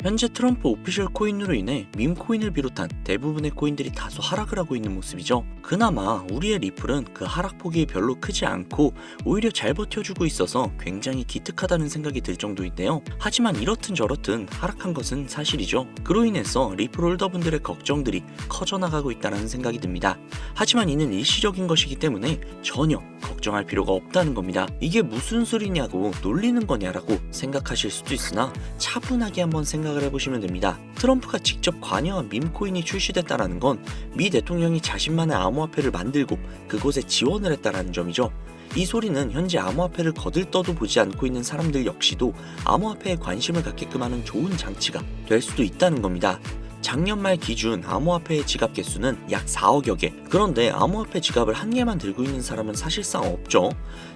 현재 트럼프 오피셜 코인으로 인해 밈 코인을 비롯한 대부분의 코인들이 다소 하락을 하고 있는 모습이죠. 그나마 우리의 리플은 그 하락폭이 별로 크지 않고 오히려 잘 버텨주고 있어서 굉장히 기특하다는 생각이 들 정도인데요. 하지만 이렇든 저렇든 하락한 것은 사실이죠. 그로 인해서 리플 홀더분들의 걱정들이 커져나가고 있다는 생각이 듭니다. 하지만 이는 일시적인 것이기 때문에 전혀 걱정할 필요가 없다는 겁니다. 이게 무슨 소리냐고 놀리는 거냐라고 생각하실 수도 있으나 차분하게 한번 생각 을 해보시면 됩니다. 트럼프가 직접 관여한 밈코인이 출시됐다라는 건 미 대통령이 자신만의 암호화폐를 만들고 그곳에 지원을 했다라는 점이죠. 이 소리는 현재 암호화폐를 거들떠도 보지 않고 있는 사람들 역시도 암호화폐에 관심을 갖게끔 하는 좋은 장치가 될 수도 있다는 겁니다. 작년 말 기준 암호화폐의 지갑 개수는 약 4억여 개. 그런데 암호화폐 지갑을 한 개만 들고 있는 사람은 사실상 없죠.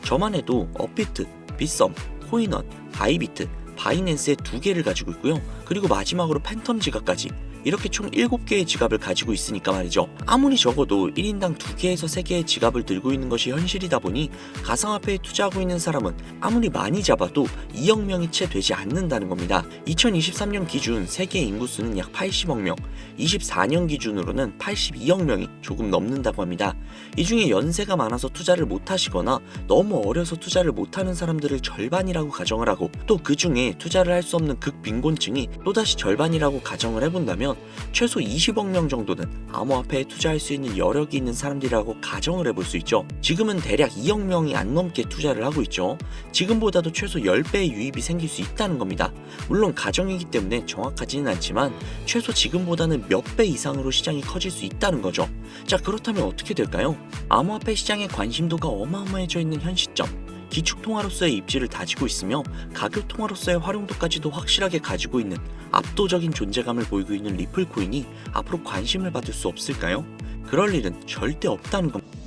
저만 해도 업비트, 빗썸, 코인원, 바이비트, 바이낸스의 두 개를 가지고 있고요. 그리고 마지막으로 팬텀 지갑까지 이렇게 총 7개의 지갑을 가지고 있으니까 말이죠. 아무리 적어도 1인당 2개에서 3개의 지갑을 들고 있는 것이 현실이다 보니 가상화폐에 투자하고 있는 사람은 아무리 많이 잡아도 2억 명이 채 되지 않는다는 겁니다. 2023년 기준 세계 인구수는 약 80억 명, 24년 기준으로는 82억 명이 조금 넘는다고 합니다. 이 중에 연세가 많아서 투자를 못 하시거나 너무 어려서 투자를 못 하는 사람들을 절반이라고 가정을 하고 또 그 중에 투자를 할 수 없는 극빈곤층이 또다시 절반이라고 가정을 해본다면 최소 20억 명 정도는 암호화폐에 투자할 수 있는 여력이 있는 사람들이라고 가정을 해볼 수 있죠. 지금은 대략 2억 명이 안 넘게 투자를 하고 있죠. 지금보다도 최소 10배의 유입이 생길 수 있다는 겁니다. 물론 가정이기 때문에 정확하지는 않지만 최소 지금보다는 몇 배 이상으로 시장이 커질 수 있다는 거죠. 자, 그렇다면 어떻게 될까요? 암호화폐 시장의 관심도가 어마어마해져 있는 현 시점. 기축통화로서의 입지를 다지고 있으며 가교통화로서의 활용도까지도 확실하게 가지고 있는 압도적인 존재감을 보이고 있는 리플 코인이 앞으로 관심을 받을 수 없을까요? 그럴 일은 절대 없다는 겁니다.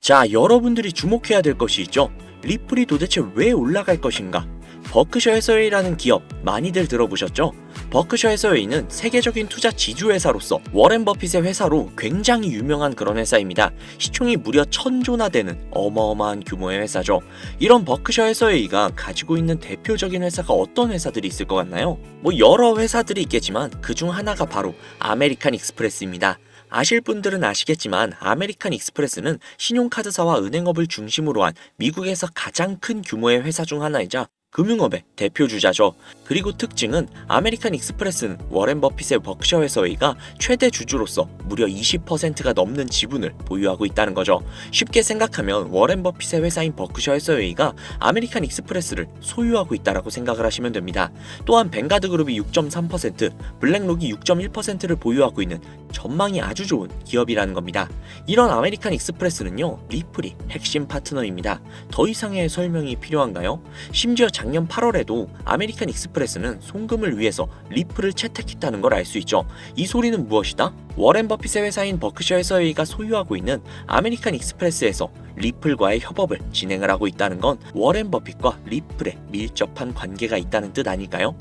자, 여러분들이 주목해야 될 것이 있죠. 리플이 도대체 왜 올라갈 것인가? 버크셔 해서웨이라는 기업 많이들 들어보셨죠? 버크셔 해서웨이는 세계적인 투자 지주 회사로서 워렌 버핏의 회사로 굉장히 유명한 그런 회사입니다. 시총이 무려 천조나 되는 어마어마한 규모의 회사죠. 이런 버크셔 해서웨이가 가지고 있는 대표적인 회사가 어떤 회사들이 있을 것 같나요? 뭐 여러 회사들이 있겠지만 그 중 하나가 바로 아메리칸 익스프레스입니다. 아실 분들은 아시겠지만 아메리칸 익스프레스는 신용카드사와 은행업을 중심으로 한 미국에서 가장 큰 규모의 회사 중 하나이자 금융업의 대표 주자죠. 그리고 특징은 아메리칸 익스프레스는 워렌 버핏의 버크셔 해서웨이가 최대 주주로서 무려 20%가 넘는 지분을 보유하고 있다는 거죠. 쉽게 생각하면 워렌 버핏의 회사인 버크셔 해서웨이가 아메리칸 익스프레스를 소유하고 있다라고 생각을 하시면 됩니다. 또한 뱅가드 그룹이 6.3%, 블랙록이 6.1%를 보유하고 있는 전망이 아주 좋은 기업이라는 겁니다. 이런 아메리칸 익스프레스는요, 리플이 핵심 파트너입니다. 더 이상의 설명이 필요한가요? 심지어 작년 8월에도 아메리칸 익스프레스는 송금을 위해서 리플을 채택했다는 걸 알 수 있죠. 이 소리는 무엇이다? 워렌 버핏의 회사인 버크셔 해서웨이가 소유하고 있는 아메리칸 익스프레스에서 리플과의 협업을 진행을 하고 있다는 건 워렌 버핏과 리플에 밀접한 관계가 있다는 뜻 아닐까요?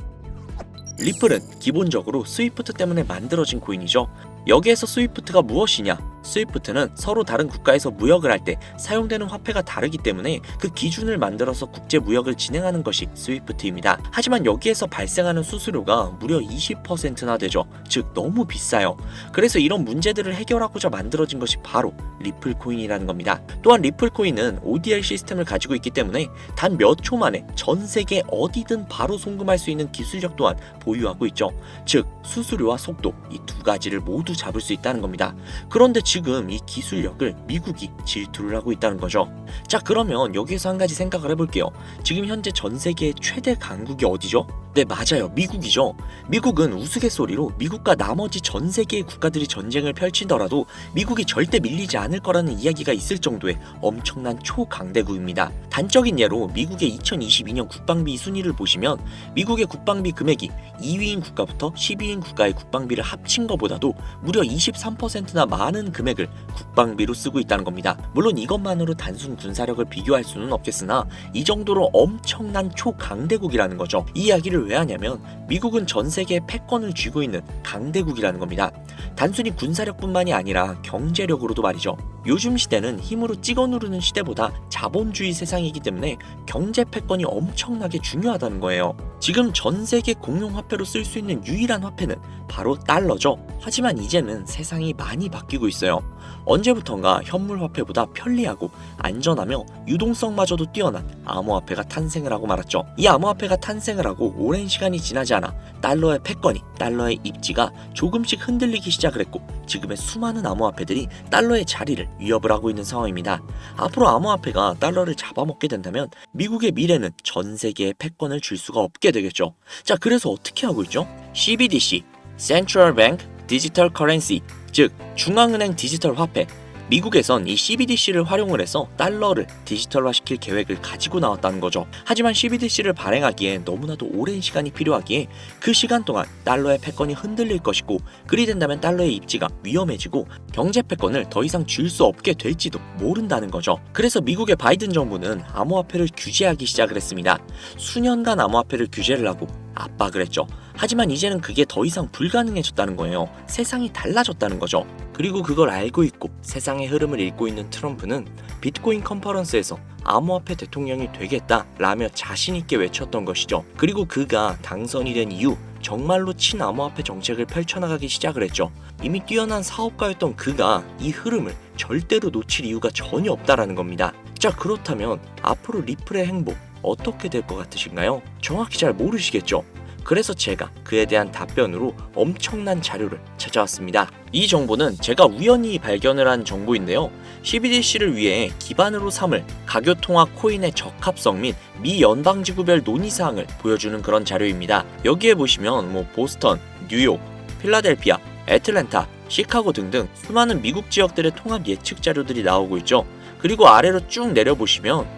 리플은 기본적으로 스위프트 때문에 만들어진 코인이죠. 여기에서 스위프트가 무엇이냐? 스위프트는 서로 다른 국가에서 무역을 할 때 사용되는 화폐가 다르기 때문에 그 기준을 만들어서 국제 무역을 진행하는 것이 스위프트입니다. 하지만 여기에서 발생하는 수수료가 무려 20%나 되죠. 즉 너무 비싸요. 그래서 이런 문제들을 해결하고자 만들어진 것이 바로 리플 코인이라는 겁니다. 또한 리플 코인은 ODR 시스템을 가지고 있기 때문에 단 몇 초 만에 전 세계 어디든 바로 송금할 수 있는 기술력 또한 보유하고 있죠. 즉 수수료와 속도 이 두 가지를 모두 잡을 수 있다는 겁니다. 그런데 지금 이 기술력을 미국이 질투를 하고 있다는 거죠. 자, 그러면 여기에서 한 가지 생각을 해볼게요. 지금 현재 전 세계의 최대 강국이 어디죠? 네, 맞아요. 미국이죠. 미국은 우스갯소리로 미국과 나머지 전 세계의 국가들이 전쟁을 펼치더라도 미국이 절대 밀리지 않을 거라는 이야기가 있을 정도의 엄청난 초강대국입니다. 단적인 예로 미국의 2022년 국방비 순위를 보시면 미국의 국방비 금액이 2위인 국가부터 10위인 국가의 국방비를 합친 것보다도 무려 23%나 많은 금액을 국방비로 쓰고 있다는 겁니다. 물론 이것만으로 단순 군사력을 비교할 수는 없겠으나 이 정도로 엄청난 초강대국이라는 거죠. 이 이야기를 왜 하냐면 미국은 전 세계의 패권을 쥐고 있는 강대국이라는 겁니다. 단순히 군사력뿐만이 아니라 경제력으로도 말이죠. 요즘 시대는 힘으로 찍어 누르는 시대보다 자본주의 세상이기 때문에 경제 패권이 엄청나게 중요하다는 거예요. 지금 전 세계 공용 화폐로 쓸 수 있는 유일한 화폐는 바로 달러죠. 하지만 이제는 세상이 많이 바뀌고 있어요. 언제부턴가 현물 화폐보다 편리하고 안전하며 유동성마저도 뛰어난 암호화폐가 탄생을 하고 말았죠. 이 암호화폐가 탄생을 하고 오랜 시간이 지나지 않아 달러의 패권이 달러의 입지가 조금씩 흔들리기 시작을 했고 지금의 수많은 암호화폐들이 달러의 자리를 위협을 하고 있는 상황입니다. 앞으로 암호화폐가 달러를 잡아먹게 된다면 미국의 미래는 전 세계에 패권을 줄 수가 없게 되겠죠. 자, 그래서 어떻게 하고 있죠? CBDC, Central Bank Digital Currency, 즉 중앙은행 디지털 화폐. 미국에선 이 CBDC를 활용을 해서 달러를 디지털화시킬 계획을 가지고 나왔다는 거죠. 하지만 CBDC를 발행하기에 너무나도 오랜 시간이 필요하기에 그 시간 동안 달러의 패권이 흔들릴 것이고 그리 된다면 달러의 입지가 위험해지고 경제 패권을 더 이상 줄 수 없게 될지도 모른다는 거죠. 그래서 미국의 바이든 정부는 암호화폐를 규제하기 시작을 했습니다. 수년간 암호화폐를 규제를 하고 압박을 했죠. 하지만 이제는 그게 더 이상 불가능해졌다는 거예요. 세상이 달라졌다는 거죠. 그리고 그걸 알고 있고 세상의 흐름을 읽고 있는 트럼프는 비트코인 컨퍼런스에서 암호화폐 대통령이 되겠다 라며 자신있게 외쳤던 것이죠. 그리고 그가 당선이 된 이후 정말로 친암호화폐 정책을 펼쳐나가기 시작을 했죠. 이미 뛰어난 사업가였던 그가 이 흐름을 절대로 놓칠 이유가 전혀 없다라는 겁니다. 자, 그렇다면 앞으로 리플의 행보 어떻게 될 것 같으신가요? 정확히 잘 모르시겠죠? 그래서 제가 그에 대한 답변으로 엄청난 자료를 찾아왔습니다. 이 정보는 제가 우연히 발견을 한 정보인데요. CBDC를 위해 기반으로 삼을 가교통화 코인의 적합성 및 미 연방지구별 논의사항을 보여주는 그런 자료입니다. 여기에 보시면 뭐 보스턴, 뉴욕, 필라델피아, 애틀랜타, 시카고 등등 수많은 미국 지역들의 통합 예측 자료들이 나오고 있죠. 그리고 아래로 쭉 내려보시면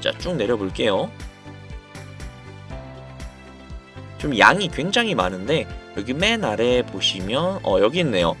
자, 쭉 내려볼게요. 좀 양이 굉장히 많은데 여기 맨 아래에 보시면 어 여기 있네요.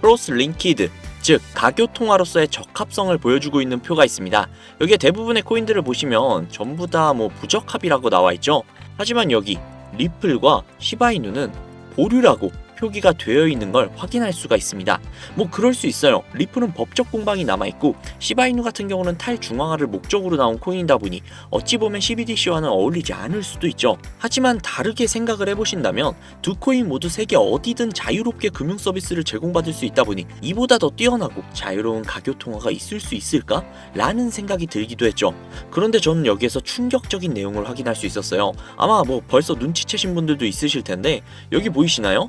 크로스 링키드 즉 가교 통화로서의 적합성을 보여주고 있는 표가 있습니다. 여기에 대부분의 코인들을 보시면 전부 다 뭐 부적합이라고 나와 있죠. 하지만 여기 리플과 시바이누는 보류라고 표기가 되어 있는 걸 확인할 수가 있습니다. 뭐 그럴 수 있어요. 리플은 법적 공방이 남아 있고 시바이누 같은 경우는 탈중앙화를 목적으로 나온 코인이다 보니 어찌 보면 CBDC와는 어울리지 않을 수도 있죠. 하지만 다르게 생각을 해보신다면 두 코인 모두 세계 어디든 자유롭게 금융 서비스를 제공받을 수 있다 보니 이보다 더 뛰어나고 자유로운 가교 통화가 있을 수 있을까? 라는 생각이 들기도 했죠. 그런데 저는 여기에서 충격적인 내용을 확인할 수 있었어요. 아마 뭐 벌써 눈치채신 분들도 있으실 텐데 여기 보이시나요?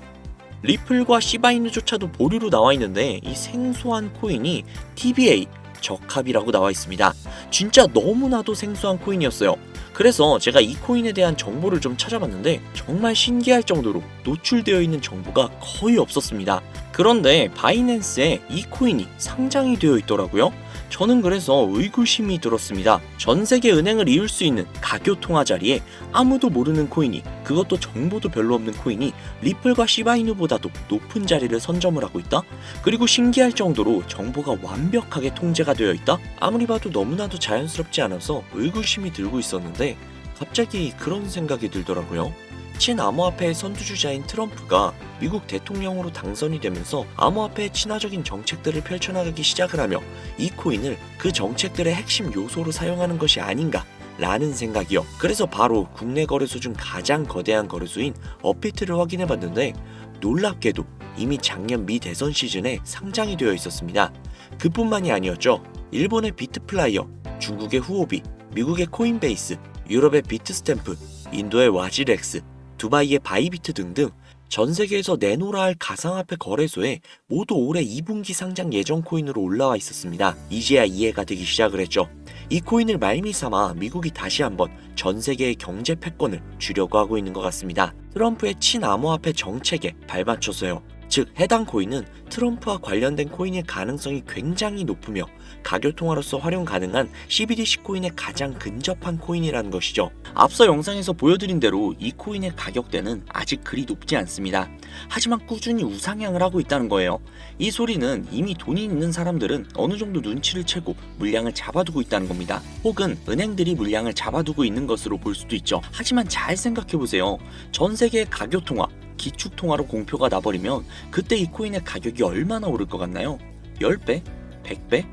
리플과 시바이누조차도 보류로 나와 있는데 이 생소한 코인이 TBA 적합이라고 나와 있습니다. 진짜 너무나도 생소한 코인이었어요. 그래서 제가 이 코인에 대한 정보를 좀 찾아봤는데 정말 신기할 정도로 노출되어 있는 정보가 거의 없었습니다. 그런데 바이낸스에 이 코인이 상장이 되어 있더라고요. 저는 그래서 의구심이 들었습니다. 전 세계 은행을 이을 수 있는 가교 통화 자리에 아무도 모르는 코인이 그것도 정보도 별로 없는 코인이 리플과 시바이누보다도 높은 자리를 선점을 하고 있다? 그리고 신기할 정도로 정보가 완벽하게 통제가 되어 있다? 아무리 봐도 너무나도 자연스럽지 않아서 의구심이 들고 있었는데 갑자기 그런 생각이 들더라고요. 친암호화폐의 선두주자인 트럼프가 미국 대통령으로 당선이 되면서 암호화폐의 친화적인 정책들을 펼쳐나가기 시작을 하며 이 코인을 그 정책들의 핵심 요소로 사용하는 것이 아닌가 라는 생각이요. 그래서 바로 국내 거래소 중 가장 거대한 거래소인 업비트를 확인해 봤는데 놀랍게도 이미 작년 미 대선 시즌에 상장이 되어 있었습니다. 그뿐만이 아니었죠. 일본의 비트플라이어, 중국의 후오비, 미국의 코인베이스, 유럽의 비트스탬프, 인도의 와지렉스, 두바이의 바이비트 등등 전 세계에서 내놓으라 할 가상화폐 거래소에 모두 올해 2분기 상장 예정 코인으로 올라와 있었습니다. 이제야 이해가 되기 시작을 했죠. 이 코인을 말미삼아 미국이 다시 한번 전 세계의 경제 패권을 주려고 하고 있는 것 같습니다. 트럼프의 친암호화폐 정책에 발맞춰서요. 즉 해당 코인은 트럼프와 관련된 코인일 가능성이 굉장히 높으며 가교 통화로서 활용 가능한 CBDC 코인에 가장 근접한 코인이라는 것이죠. 앞서 영상에서 보여드린 대로 이 코인의 가격대는 아직 그리 높지 않습니다. 하지만 꾸준히 우상향을 하고 있다는 거예요. 이 소리는 이미 돈이 있는 사람들은 어느 정도 눈치를 채고 물량을 잡아두고 있다는 겁니다. 혹은 은행들이 물량을 잡아두고 있는 것으로 볼 수도 있죠. 하지만 잘 생각해 보세요. 전 세계의 가교 통화, 기축 통화로 공표가 나버리면 그때 이 코인의 가격이 얼마나 오를 것 같나요? 10배? 100배?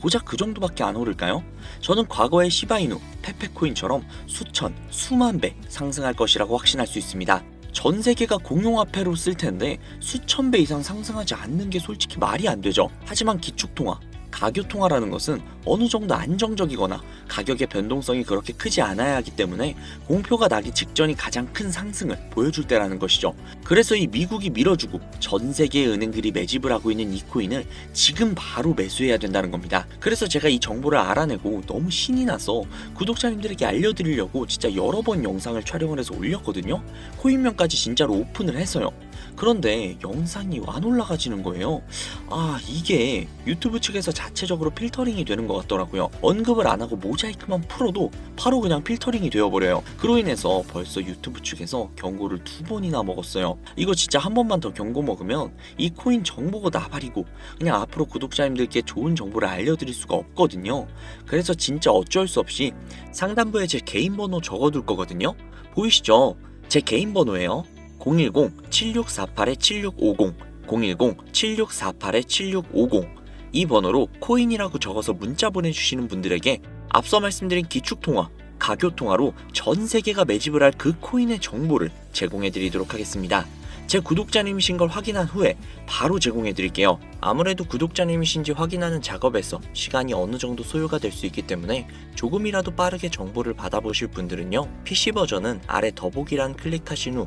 고작 그 정도밖에 안 오를까요? 저는 과거의 시바이누, 페페코인처럼 수천, 수만 배 상승할 것이라고 확신할 수 있습니다. 전 세계가 공용화폐로 쓸 텐데 수천 배 이상 상승하지 않는 게 솔직히 말이 안 되죠. 하지만 기축통화, 가교통화라는 것은 어느 정도 안정적이거나 가격의 변동성이 그렇게 크지 않아야 하기 때문에 공표가 나기 직전이 가장 큰 상승을 보여줄 때라는 것이죠. 그래서 이 미국이 밀어주고 전 세계의 은행들이 매집을 하고 있는 이 코인을 지금 바로 매수해야 된다는 겁니다. 그래서 제가 이 정보를 알아내고 너무 신이 나서 구독자님들에게 알려드리려고 진짜 여러 번 영상을 촬영을 해서 올렸거든요. 코인명까지 진짜로 오픈을 해서요. 그런데 영상이 안 올라가지는 거예요. 아, 이게 유튜브 측에서 자체적으로 필터링이 되는 것 같더라고요. 언급을 안 하고 모자이크만 풀어도 바로 그냥 필터링이 되어버려요. 그로 인해서 벌써 유튜브 측에서 경고를 두 번이나 먹었어요. 이거 진짜 한 번만 더 경고 먹으면 이 코인 정보가 나발이고 그냥 앞으로 구독자님들께 좋은 정보를 알려드릴 수가 없거든요. 그래서 진짜 어쩔 수 없이 상단부에 제 개인 번호 적어둘 거거든요. 보이시죠? 제 개인 번호예요. 010-7648-7650 010-7648-7650 이 번호로 코인이라고 적어서 문자 보내주시는 분들에게 앞서 말씀드린 기축통화, 가교통화로 전 세계가 매집을 할 그 코인의 정보를 제공해 드리도록 하겠습니다. 제 구독자님이신 걸 확인한 후에 바로 제공해 드릴게요. 아무래도 구독자님이신지 확인하는 작업에서 시간이 어느 정도 소요가 될 수 있기 때문에 조금이라도 빠르게 정보를 받아보실 분들은요. PC 버전은 아래 더보기란 클릭하신 후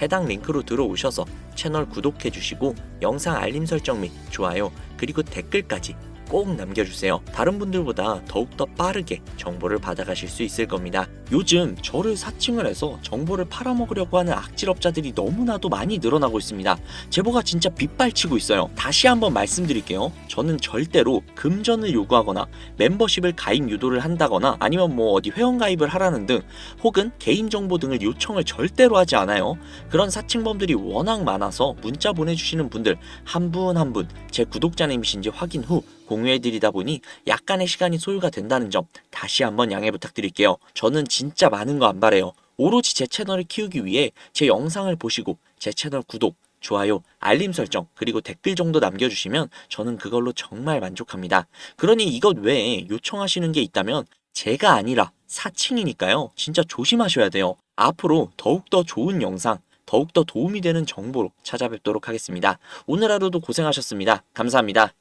해당 링크로 들어오셔서 채널 구독해 주시고 영상 알림 설정 및 좋아요 그리고 댓글까지 꼭 남겨주세요. 다른 분들보다 더욱더 빠르게 정보를 받아가실 수 있을 겁니다. 요즘 저를 사칭을 해서 정보를 팔아먹으려고 하는 악질업자들이 너무나도 많이 늘어나고 있습니다. 제보가 진짜 빗발치고 있어요. 다시 한번 말씀드릴게요. 저는 절대로 금전을 요구하거나 멤버십을 가입 유도를 한다거나 아니면 뭐 어디 회원가입을 하라는 등 혹은 개인정보 등을 요청을 절대로 하지 않아요. 그런 사칭범들이 워낙 많아서 문자 보내주시는 분들 한 분 한 분 제 구독자님이신지 확인 후 공유해드리다 보니 약간의 시간이 소요가 된다는 점 다시 한번 양해 부탁드릴게요. 저는 진짜 많은 거 안 바래요. 오로지 제 채널을 키우기 위해 제 영상을 보시고 제 채널 구독, 좋아요, 알림 설정, 그리고 댓글 정도 남겨주시면 저는 그걸로 정말 만족합니다. 그러니 이것 외에 요청하시는 게 있다면 제가 아니라 사칭이니까요. 진짜 조심하셔야 돼요. 앞으로 더욱더 좋은 영상, 더욱더 도움이 되는 정보로 찾아뵙도록 하겠습니다. 오늘 하루도 고생하셨습니다. 감사합니다.